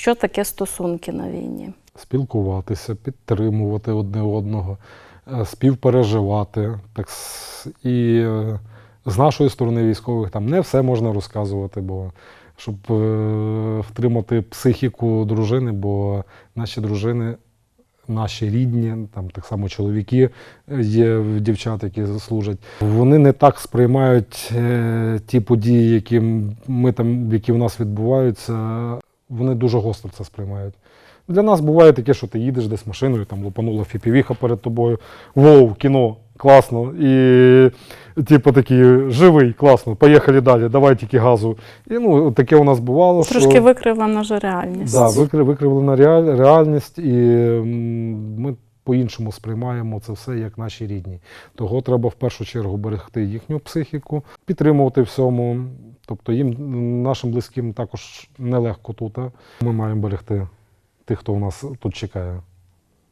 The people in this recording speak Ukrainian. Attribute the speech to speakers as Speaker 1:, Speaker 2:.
Speaker 1: що таке стосунки на війні?
Speaker 2: спілкуватися, підтримувати одне одного, е, співпереживати. Так, і е, з нашої сторони військових там не все можна розказувати, бо щоб е, втримати психіку дружини, бо наші дружини. Наші рідні, там так само чоловіки є дівчат, які служать. Вони не так сприймають ті події, які ми там, які в нас відбуваються. Вони дуже гостро це сприймають. Для нас буває таке, що ти їдеш десь машиною, там лупанула фіпівіха перед тобою. Воу, кіно, класно. І типу такий живий, класно, поїхали далі, давай тільки газу. І ну, таке у нас бувало.
Speaker 1: Трошки
Speaker 2: що...
Speaker 1: викривлена вже реальність.
Speaker 2: Да, викри- викривлена реаль- реальність, і ми по-іншому сприймаємо це все як наші рідні. Того треба в першу чергу берегти їхню психіку, підтримувати всьому. Тобто їм, нашим близьким, також нелегко тут. Ми маємо берегти тих, хто у нас тут чекає.